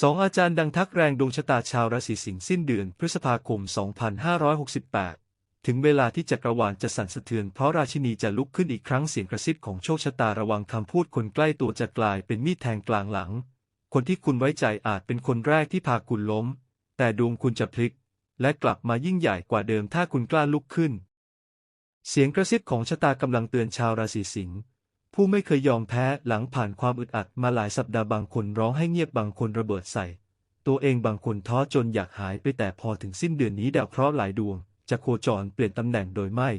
สองอาจารย์ดังทักแรงดวงชะตาชาวราศีสิงห์สิ้นเดือนพฤษภาคม 2568 ถึงเวลาที่จักรวาลจะสั่นสะเทือนเพราะราชินีจะลุกขึ้นอีกครั้งเสียงกระซิบของโชคชะตาระวังคำพูดคนใกล้ตัวจะกลายเป็นมีดแทงกลางหลัง คนที่คุณไว้ใจอาจเป็นคนแรกที่พาคุณล้ม แต่ดวงคุณจะพลิก และกลับมายิ่งใหญ่กว่าเดิมถ้าคุณกล้าลุกขึ้น เสียงกระซิบของชะตากำลังเตือนชาวราศีสิงห์ ผู้ไม่เคยยอมแพ้หลังผ่านความอึดอัดมาหลายสัปดาห์บางคนร้องให้เงียบบางคนระเบิดใส่ ตัวเองบางคนท้อจนอยากหายไปแต่พอถึงสิ้นเดือนนี้ดาวเคราะห์หลายดวง จะโคจรเปลี่ยนตำแหน่งโดยไม่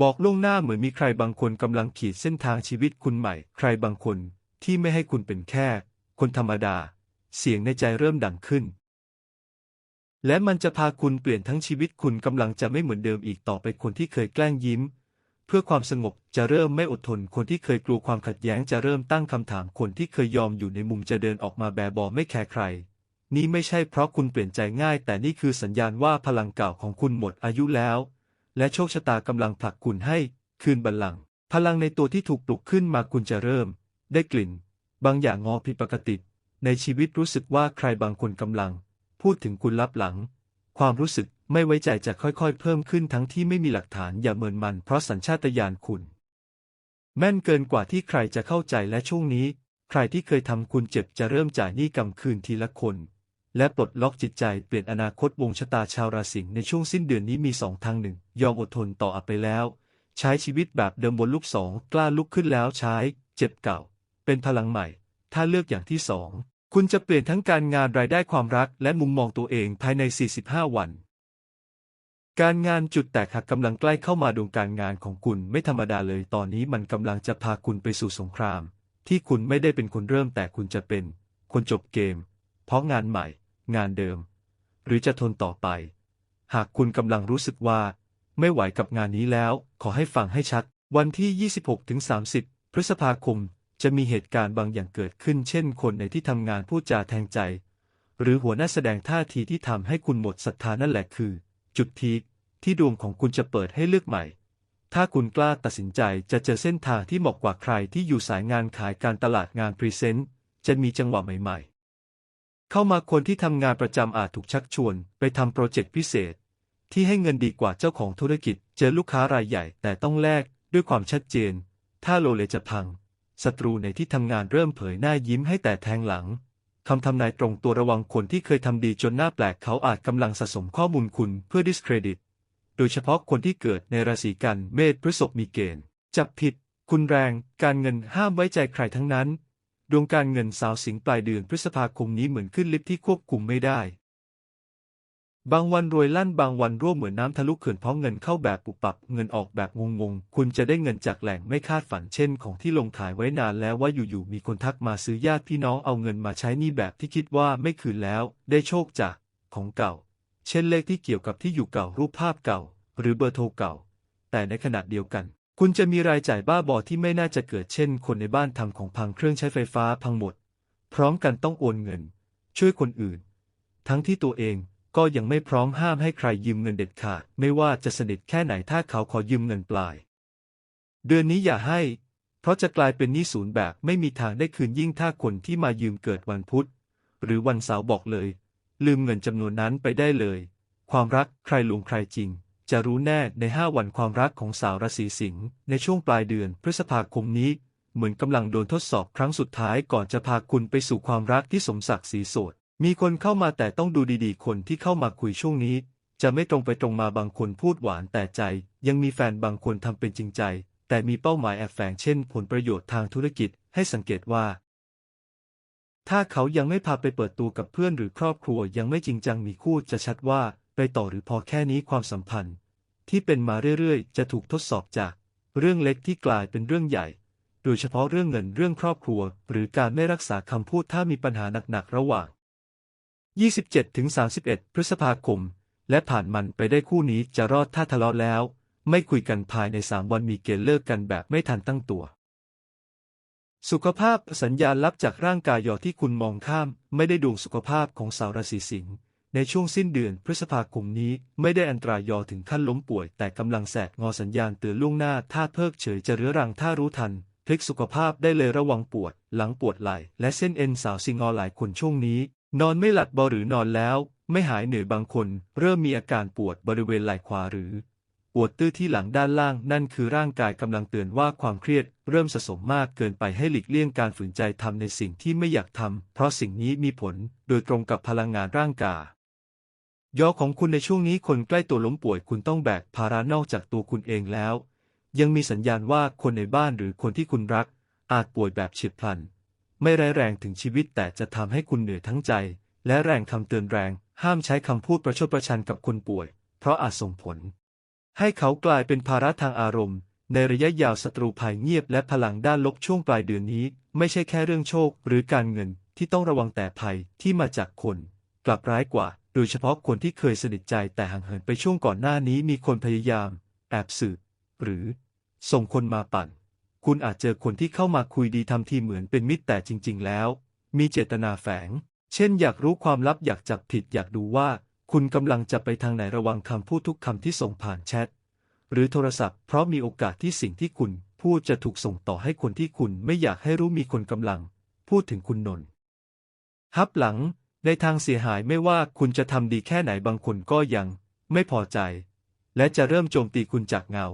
บอกล่วงหน้าเหมือนมีใครบางคนกำลังขีดเส้นทางชีวิตคุณใหม่ ใครบางคนที่ไม่ให้คุณเป็นแค่ คนธรรมดา เสียงในใจเริ่มดังขึ้น และมันจะพาคุณเปลี่ยนทั้งชีวิตคุณกำลังจะไม่เหมือนเดิมอีกต่อไปคนที่เคยแกล้งยิ้ม เพื่อความสงบจะเริ่มไม่อดทน คนที่เคยกลัวความขัดแย้งจะเริ่มตั้งคำถาม คนที่เคยยอมอยู่ในมุมจะเดินออกมาแบเบอไม่แคร์ใคร นี่ไม่ใช่เพราะคุณเปลี่ยนใจง่าย แต่นี่คือสัญญาณว่าพลังเก่าของคุณหมดอายุแล้ว และโชคชะตากำลังผลักคุณให้คืนบัลลังก์พลังในตัวที่ถูกปลุกขึ้นมาคุณจะเริ่ม ได้กลิ่น บางอย่างงอผิดปกติ ในชีวิตรู้สึกว่าใครบางคนกำลัง พูดถึงคุณลับหลัง ความรู้สึกไม่ไว้ใจจะค่อยๆ เพิ่มขึ้นทั้งที่ไม่มีหลักฐานอย่าเมินมันเพราะสัญชาตญาณคุณ แม่นเกินกว่าที่ใครจะเข้าใจและช่วงนี้ ใครที่เคยทำคุณเจ็บจะเริ่มจ่ายหนี้กรรมคืนทีละคน และปลดล็อกจิตใจเปลี่ยนอนาคตวงชะตาชาวราศีในช่วงสิ้นเดือนนี้มีสองทางหนึ่งยอมอดทนต่ออับไปแล้ว ใช้ชีวิตแบบเดิมบนลูกสองกล้าลุกขึ้นแล้วใช้ เจ็บเก่า เป็นพลังใหม่ ถ้าเลือกอย่างที่สอง คุณจะเปลี่ยนทั้งการงานรายได้ความรักและมุมมองตัวเองภายใน 45 วัน การงานจุดแตกหักกำลังใกล้เข้ามาดวงการงานของคุณไม่ธรรมดาเลยตอนนี้มันกำลังจะพาคุณไปสู่สงคราม ที่คุณไม่ได้เป็นคนเริ่มแต่คุณจะเป็นคนจบเกม เพราะงานใหม่ งานเดิม หรือจะทนต่อไป หากคุณกำลังรู้สึกว่า ไม่ไหวกับงานนี้แล้ว ขอให้ฟังให้ชัด วันที่ 26-30 พฤษภาคม จะมีเหตุการณ์บางอย่างเกิดขึ้น เช่น คนในที่ทำงานพูดจาแทงใจ หรือหัวหน้าแสดงท่าทีที่ทำให้คุณหมดศรัทธานั่นแหละคือ จุดทีที่ดวงของคุณจะเปิดให้เลือกใหม่ ถ้าคุณกล้าตัดสินใจจะเจอเส้นทางที่เหมาะกว่าใครที่อยู่สายงานขายการตลาดงานพรีเซนต์จะมีจังหวะใหม่ๆ เข้ามาคนที่ทำงานประจำอาจถูกชักชวน ไปทำโปรเจกต์พิเศษ ที่ให้เงินดีกว่าเจ้าของธุรกิจ เจอลูกค้ารายใหญ่แต่ต้องแลกด้วยความชัดเจน ถ้าโลเลจะพัง ศัตรูในที่ทำงานเริ่มเผยหน้ายิ้มให้แต่แทงหลังคำทำนายตรงตัวระวังคนที่เคยทำดีจนหน้าแปลกเขาอาจกำลังสะสมข้อมูลคุณเพื่อ discredit โดยเฉพาะคนที่เกิดในราศีกันเมษพฤษภมีเกณฑ์ จับผิด คุณแรง การเงินห้ามไว้ใจใครทั้งนั้น ดวงการเงินสาวสิงปลายเดือนพฤษภาคมนี้เหมือนขึ้นลิฟที่ควบคุมไม่ได้ บางวันรวยลั่นบางวันร่วมเหมือนน้ำทะลุเขื่อนเพราะเงินเข้าแบบปุบปับเงินออกแบบงงๆ คุณจะได้เงินจากแหล่งไม่คาดฝันเช่น ของที่ลงขายไว้นานแล้วว่าอยู่ๆมีคนทักมาซื้อญาติพี่น้องเอาเงินมาใช้หนี่แบบที่คิดว่าไม่คืนแล้ว ได้โชคจากของเก่า เช่นเลขที่เกี่ยวกับที่อยู่เก่ารูปภาพเก่า หรือเบอร์โทรเก่า แต่ในขณะเดียวกัน คุณจะมีรายจ่ายบ้าบอที่ไม่น่าจะเกิดเช่น คนในบ้านทำของพังเครื่องใช้ไฟฟ้าพังหมด พร้อมกันต้องโอนเงิน ช่วยคนอื่น ทั้งที่ตัวเอง ก็ยังไม่พร้อมห้ามให้ใครยืมเงินเด็ดขาด ไม่ว่าจะสนิทแค่ไหนถ้าเขาขอยืมเงินปลาย เดือนนี้อย่าให้ เพราะจะกลายเป็นหนี้ศูนย์แบบไม่มีทางได้คืนยิ่งถ้าคนที่มายืมเกิดวันพุธ หรือวันเสาร์บอกเลย ลืมเงินจำนวนนั้นไปได้เลย ความรักใครลวงใครจริง จะรู้แน่ในห้าวันความรักของสาวราศีสิงห์ในช่วงปลายเดือนพฤษภาคมนี้ เหมือนกำลังโดนทดสอบครั้งสุดท้ายก่อนจะพาคุณไปสู่ความรักที่สมศักดิ์ศรีโสด มีคนเข้ามาแต่ต้องดูดีๆ คนที่เข้ามาคุยช่วงนี้ จะไม่ตรงไปตรงมาบางคนพูดหวานแต่ใจ ยังมีแฟนบางคนทำเป็นจริงใจ แต่มีเป้าหมายแอบแฝงเช่น ผลประโยชน์ทางธุรกิจให้สังเกตว่า ถ้าเขายังไม่พาไปเปิดตัวกับเพื่อนหรือครอบครัวยังไม่จริงจังมีคู่จะชัดว่าไปต่อหรือพอแค่นี้ความสัมพันธ์ ที่เป็นมาเรื่อยๆ จะถูกทดสอบจาก เรื่องเล็กที่กลายเป็นเรื่องใหญ่ โดยเฉพาะเรื่องเงินเรื่องครอบครัว หรือการไม่รักษาคำพูดถ้ามีปัญหาหนักๆระหว่าง 27-31 พฤษภาคม และผ่านมันไปได้คู่นี้จะรอดถ้าทะเลาะแล้ว ไม่คุยกันภายใน 3 วันมีเกณฑ์เลิกกันแบบไม่ทันตั้งตัว สุขภาพสัญญาณลับจากร่างกายหยอที่คุณมองข้าม ไม่ได้ดวงสุขภาพของสาวราศีสิงห์ในช่วงสิ้นเดือนพฤษภาคมนี้ไม่ได้อันตรายยอถึงขั้นล้มป่วย แต่กำลังแสกงอสัญญาณเตือนล่วงหน้า ถ้าเพิกเฉยจะเรื้อรังถ้ารู้ทันพลิกสุขภาพได้เลยระวังปวด หลังปวดไหล่และเส้นเอ็นสาวซิงอหลายคนช่วงนี้ นอนไม่หลับบหรือนอนแล้ว ไม่หายเหนื่อยบางคน เริ่มมีอาการปวดบริเวณไหล่ขวาหรือ ปวดตื้อที่หลังด้านล่างนั่นคือร่างกายกำลังเตือนว่าความเครียด เริ่มสะสมมากเกินไปให้หลีกเลี่ยงการฝืนใจทำในสิ่งที่ไม่อยากทำเพราะสิ่งนี้มีผลโดยตรงกับพลังงานร่างกายยอของคุณในช่วงนี้คนใกล้ตัวล้มป่วยคุณต้องแบกภาระนอกจากตัวคุณเองแล้ว ยังมีสัญญาณว่าคนในบ้านหรือคนที่คุณรัก อาจป่วยแบบเฉียบพลัน ไม่ร้ายแรงถึงชีวิตแต่จะทำให้คุณเหนื่อยทั้งใจ และแรงคำเตือนแรง ห้ามใช้คำพูดประชดประชันกับคนป่วย เพราะอาจส่งผล ให้เขากลายเป็นภาระทางอารมณ์ ในระยะยาวศัตรูภัยเงียบและพลังด้านลบช่วงปลายเดือนนี้ ไม่ใช่แค่เรื่องโชค หรือการเงินที่ต้องระวังแต่ภัยที่มาจากคน กลับร้ายกว่า โดยเฉพาะคนที่เคยสนิทใจแต่ห่างเหินไปช่วงก่อนหน้านี้มีคนพยายาม แอบสืบหรือ ส่งคนมาปั่น คุณอาจเจอคนที่เข้ามาคุยดีทำทีเหมือนเป็นมิตรแต่จริง ๆ แล้ว มีเจตนาแฝง เช่น อยากรู้ความลับอยากจับผิดอยากดูว่า คุณกำลังจะไปทางไหนระวังคำพูดทุกคำที่ส่งผ่านแชท หรือโทรศัพท์เพราะมีโอกาสที่สิ่งที่คุณพูดจะถูกส่งต่อให้คนที่คุณไม่อยากให้รู้มีคนกำลัง พูดถึงคุณนนท์ฮับหลัง ในทางเสียหายไม่ว่าคุณจะทำดีแค่ไหนบางคนก็ยัง ไม่พอใจ และจะเริ่มโจมตีคุณจากเงา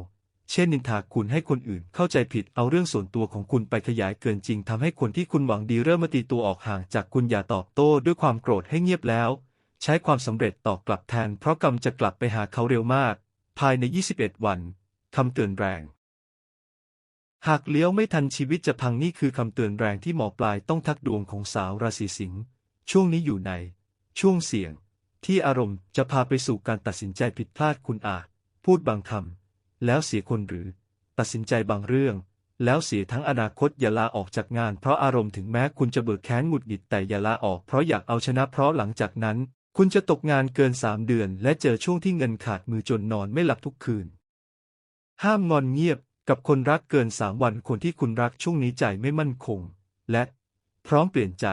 เช่นนินทาคุณให้คนอื่นเข้าใจผิดเอาเรื่องส่วนตัวของคุณไปขยายเกินจริงทำให้คนที่คุณหวังดีเริ่มมาตีตัวออกห่างจากคุณอย่าตอบโต้ด้วยความโกรธให้เงียบแล้ว ใช้ความสำเร็จตอบกลับแทน เพราะกรรมจะกลับไปหาเขาเร็วมาก ภายใน 21 วันคำเตือนแรง หากเลี้ยวไม่ทันชีวิตจะพังนี่คือคำเตือนแรงที่หมอปลายต้องทักดวงของสาวราศีสิงห์ช่วงนี้อยู่ใน ช่วงเสี่ยง ที่อารมณ์จะพาไปสู่การตัดสินใจผิดพลาดคุณอาจ พูดบางคำ แล้วเสียคนหรือ ตัดสินใจบางเรื่อง แล้วเสียทั้งอนาคตอย่าลาออกจากงาน เพราะอารมณ์ถึงแม้คุณจะเบิกแค้นหงุดหงิดแต่อย่าลาออกเพราะอยากเอาชนะเพราะหลังจากนั้น คุณจะตกงานเกินสามเดือน และเจอช่วงที่เงินขาดมือจนนอนไม่หลับทุกคืน ห้ามงอนเงียบกับคนรักเกินสามวันคนที่คุณรักช่วงนี้ใจไม่มั่นคง และ พร้อมเปลี่ยนใจ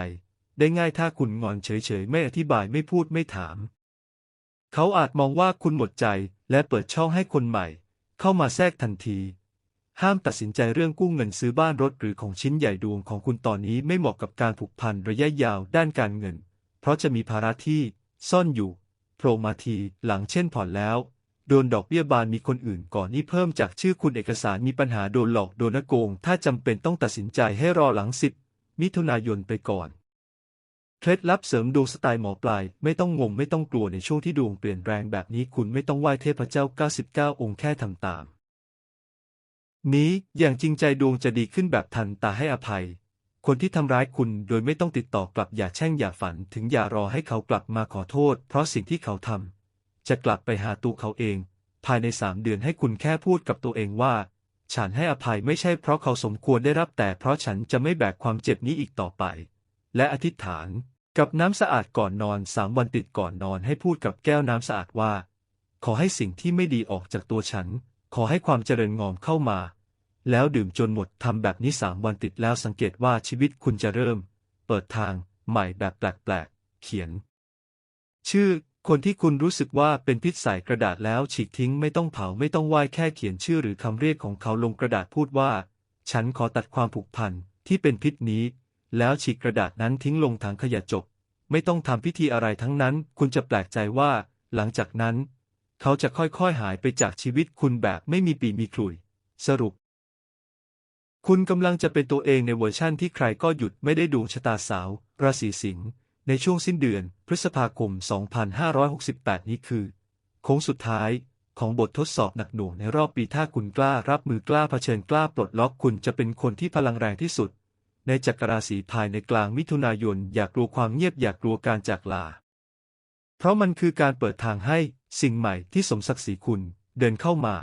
ได้ง่ายถ้าคุณงอนเฉยๆไม่อธิบายไม่พูดไม่ถาม เขาอาจมองว่าคุณหมดใจและเปิดช่องให้คนใหม่ เข้ามาแทรกทันที ห้ามตัดสินใจเรื่องกู้เงินซื้อบ้านรถหรือของชิ้นใหญ่ดวงของคุณตอนนี้ไม่เหมาะกับการผูกพันระยะยาวด้านการเงิน เพราะจะมีภาระที่ซ่อนอยู่โผล่มาทีหลังเช่นผ่อนแล้วโดนดอกเบี้ยบานมีคนอื่นก่อนนี่เพิ่มจากชื่อคุณเอกสารมีปัญหาโดนหลอกโดนโกง ถ้าจำเป็นต้องตัดสินใจให้รอหลังสิบมิถุนายนไปก่อน เคล็ดลับเสริมดวงสไตล์หมอปลาย ไม่ต้องงงไม่ต้องกลัวในช่วงที่ดวงเปลี่ยนแรงแบบนี้คุณไม่ต้องไหว้เทพเจ้า 99 องค์แค่ทำตาม นี้อย่างจริงใจดวงจะดีขึ้นแบบทันตาให้อภัย คนที่ทำร้ายคุณโดยไม่ต้องติดต่อกลับอย่าแช่งอย่าฝันถึงอย่ารอให้เขากลับมาขอโทษ เพราะสิ่งที่เขาทำจะกลับไปหาตัวเขาเอง ภายในสามเดือนให้คุณแค่พูดกับตัวเองว่า ฉันให้อภัยไม่ใช่เพราะเขาสมควรได้รับแต่เพราะฉันจะไม่แบกความเจ็บนี้อีกต่อไป และอธิษฐาน กับน้ำสะอาดก่อนนอนสามวันติดก่อนนอนให้พูดกับแก้วน้ำสะอาดว่า ขอให้สิ่งที่ไม่ดีออกจากตัวฉัน ขอให้ความเจริญงอมเข้ามา แล้วดื่มจนหมดทำแบบนี้สามวันติดแล้วสังเกตว่าชีวิตคุณจะเริ่ม เปิดทาง ใหม่แบบแปลกๆ เขียน ชื่อคนที่คุณรู้สึกว่าเป็นพิษใส่กระดาษแล้วฉีกทิ้งไม่ต้องเผาไม่ต้องไหว้แค่เขียนชื่อหรือคำเรียกของเขาลงกระดาษพูดว่า ฉันขอตัดความผูกพันที่เป็นพิษนี้ แล้วฉีกกระดาษนั้นทิ้งลงถังขยะจบ ไม่ต้องทำพิธีอะไรทั้งนั้น คุณจะแปลกใจว่า หลังจากนั้น เขาจะค่อยๆหายไปจากชีวิตคุณแบบไม่มีปีมีคลุย สรุป คุณกำลังจะเป็นตัวเองในเวอร์ชั่นที่ใครก็หยุดไม่ได้ดวงชะตาสาว ราศีสิงห์ในช่วงสิ้นเดือน พฤษภาคม 2568 นี้คือ โค้งสุดท้ายของบททดสอบหนักหน่วงในรอบปีถ้าคุณกล้ารับมือกล้าเผชิญกล้าปลดล็อกคุณจะเป็นคนที่พลังแรงที่สุด ในจักรราศีภายในกลางมิถุนายนอยากกลัวความเงียบอยากกลัวการจากลา เพราะมันคือการเปิดทางให้สิ่งใหม่ที่สมศักดิ์ศรีคุณเดินเข้ามา